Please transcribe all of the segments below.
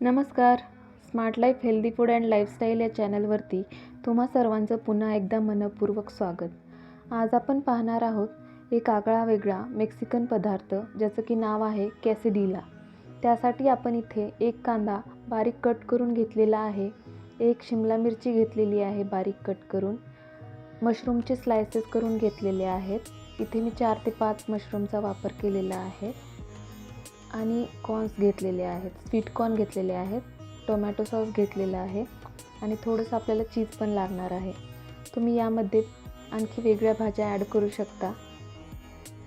नमस्कार. Smart life healthy food and lifestyle या चॅनलवरती तुम्हा सर्वांचं पुन्हा एकदा मनपूर्वक स्वागत. आज आपण पाहणार आहोत एक आगळा वेगळा मेक्सिकन पदार्थ ज्याचं की नाव आहे कॅसिडिला. त्यासाठी आपण इथे एक कांदा बारीक कट करून घेतलेला आहे. एक शिमला मिरची घेतलेली आहे बारीक कट करून. मशरूमचे स्लायसेस करून घेतलेले आहेत. इथे मी चार ते पाच मशरूमचा वापर केलेला आहे. आणि कॉर्न्स घेतलेले आहेत. स्वीट कॉर्न घेतलेले आहेत. टोमॅटो सॉस घेतलेला आहे. आणि थोडंसं आपल्याला चीज पण लागणार आहे. तुम्ही यामध्ये आणखी वेगळ्या भाज्या ॲड करू शकता.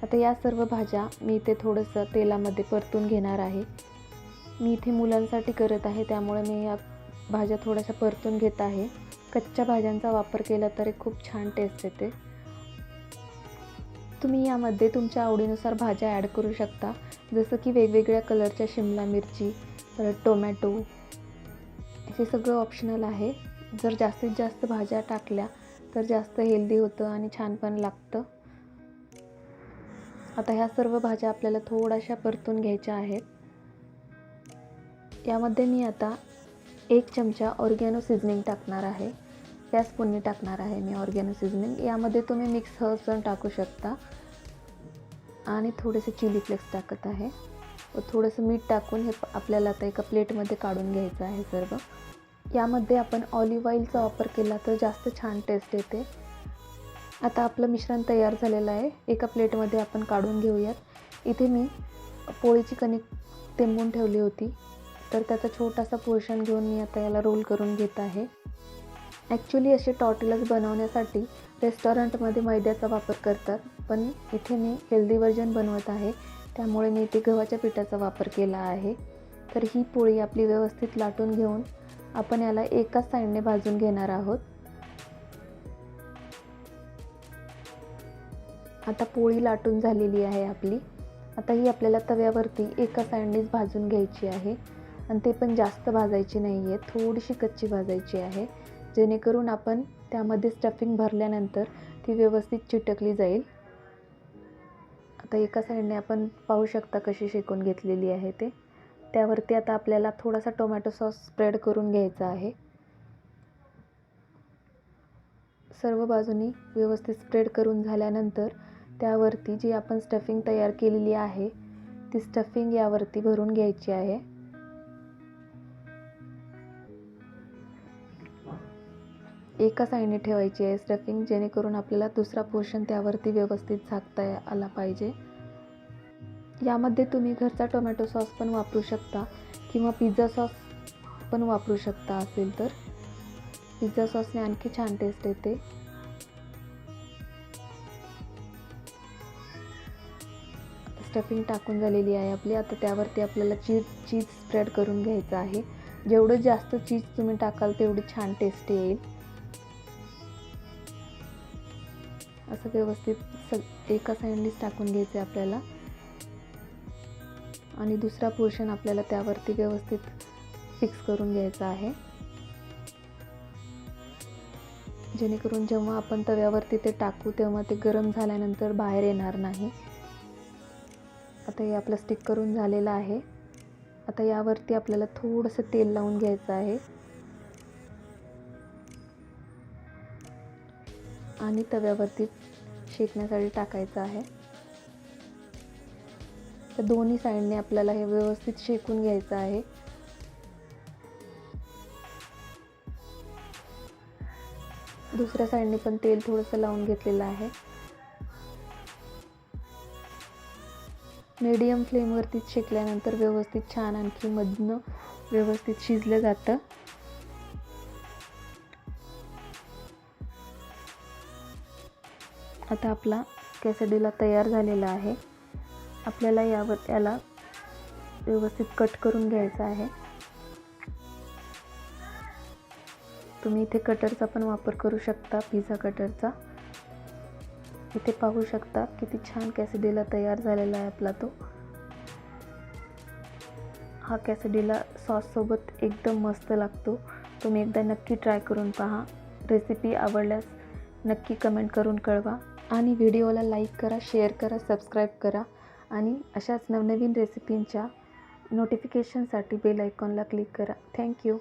आता या सर्व भाज्या मी इथे थोडंसं तेलामध्ये परतून घेणार आहे. मी इथे मुलांसाठी करत आहे. त्यामुळे मी या भाज्या थोड्याशा परतून घेत आहे. कच्च्या भाज्यांचा वापर केला तरी खूप छान टेस्ट येते. तुम्ही यामध्ये तुमच्या आवडीनुसार भाज्या ॲड करू शकता. जसं की वेगवेगळ्या कलरच्या शिमला मिरची परत टोमॅटो हे सगळं ऑप्शनल आहे. जर जास्तीत जास्त भाज्या टाकल्या तर जास्त हेल्दी होतं आणि छान पण लागतं. आता ह्या सर्व भाज्या आपल्याला थोड्याशा परतून घ्यायच्या आहेत. यामध्ये मी आता एक चमचा ऑर्गॅनो सिझनिंग टाकणार आहे. या स्पूननी टाकणार आहे मी ऑर्गॅनो सिझनिंग यामध्ये तुम्ही मिक्स हर्ब्स टाकू शकता. आणि थोडेसे चिली फ्लेक्स टाकत आहे. व थोडंसं मीठ टाकून हे आपल्याला आता एका प्लेटमध्ये काढून घ्यायचं आहे सर्व. यामध्ये आपण ऑलिव्ह ऑइलचा वापर केला तर जास्त छान टेस्ट येते. आता आपलं मिश्रण तयार झालेलं आहे. एका प्लेटमध्ये आपण काढून घेऊयात. इथे मी पोळीची कणिक तेंबून ठेवली होती. तर त्याचा छोटासा पोर्शन घेऊन मी आता याला रोल करून घेत आहे. ॲक्च्युली असे टॉटिलस बनवण्यासाठी रेस्टॉरंटमध्ये मैद्याचा वापर करतात. पण इथे मी हेल्दी व्हर्जन बनवत आहे. त्यामुळे मी इथे गव्हाच्या पिठाचा वापर केला आहे. तर ही पोळी आपली व्यवस्थित लाटून घेऊन आपण याला एकाच साईडने भाजून घेणार आहोत. आता पोळी लाटून झालेली आहे आपली. आता ही आपल्याला तव्यावरती एका साईडनेच भाजून घ्यायची आहे. आणि ते पण जास्त भाजायची नाही आहे थोडीशी कच्ची भाजायची आहे. जेणेकरून आपण त्यामध्ये स्टफिंग भरल्यानंतर ती व्यवस्थित चिटकली जाईल. आता एका साईडने आपण पाहू शकता कशी शेकून घेतलेली आहे ते. त्यावरती आता आपल्याला थोडासा टोमॅटो सॉस स्प्रेड करून घ्यायचा आहे. सर्व बाजूनी व्यवस्थित स्प्रेड करून झाल्यानंतर त्यावरती जी आपण स्टफिंग तयार केलेली आहे ती स्टफिंग यावरती भरून घ्यायची आहे. एका साईडने ठेवायची आहे स्टफिंग जेणेकरून आपल्याला दुसरा पोर्शन त्यावरती व्यवस्थित झाकता आला पाहिजे. यामध्ये तुम्ही घरचा टोमॅटो सॉस पण वापरू शकता किंवा पिझ्झा सॉस पण वापरू शकता असेल तर. पिझ्झा सॉसने आणखी छान टेस्ट येते. स्टफिंग टाकून झालेली आहे आपली. आता त्यावरती आपल्याला चीज चीज स्प्रेड करून घ्यायचं आहे. जेवढं जास्त चीज तुम्ही टाकाल तेवढी छान टेस्टी येईल. असं व्यवस्थित सग एका साईडनीच टाकून घ्यायचं आहे आपल्याला. आणि दुसरा पोर्शन आपल्याला त्यावरती व्यवस्थित फिक्स करून घ्यायचा आहे. जेणेकरून जेव्हा आपण तव्यावरती ते टाकू तेव्हा ते गरम झाल्यानंतर बाहेर येणार नाही. आता हे आपलं स्टिक करून झालेलं आहे. आता यावरती आपल्याला थोडंसं तेल लावून घ्यायचं आहे. आणि तव्यावरती शेकण्यासाठी टाकायचं आहे. तर दोन्ही साईडने आपल्याला हे व्यवस्थित शेकून घ्यायचं आहे. दुसऱ्या साईडने पण तेल थोडंसं लावून घेतलेलं आहे. मीडियम फ्लेमवरतीच शेकल्यानंतर व्यवस्थित छान आणखी मधनं व्यवस्थित शिजलं जातं. आता आपला कॅसडीला तयार झालेला आहे. आपल्याला यावर याला व्यवस्थित कट करून घ्यायचा आहे. तुम्ही इथे कटरचा पण वापर करू शकता पिझ्झा कटरचा. इथे पाहू शकता किती छान कॅसिडीला तयार झालेला आहे आपला तो. हा कॅसेडीला सॉससोबत एकदम मस्त लागतो. तुम्ही एकदा नक्की ट्राय करून पहा. रेसिपी आवडल्यास नक्की कमेंट करून कळवा. आणि व्हिडिओला लाईक करा शेअर करा सबस्क्राईब करा आणि अशाच नवनवीन रेसिपींच्या नोटिफिकेशनसाठी बेल आयकॉनला क्लिक करा. Thank you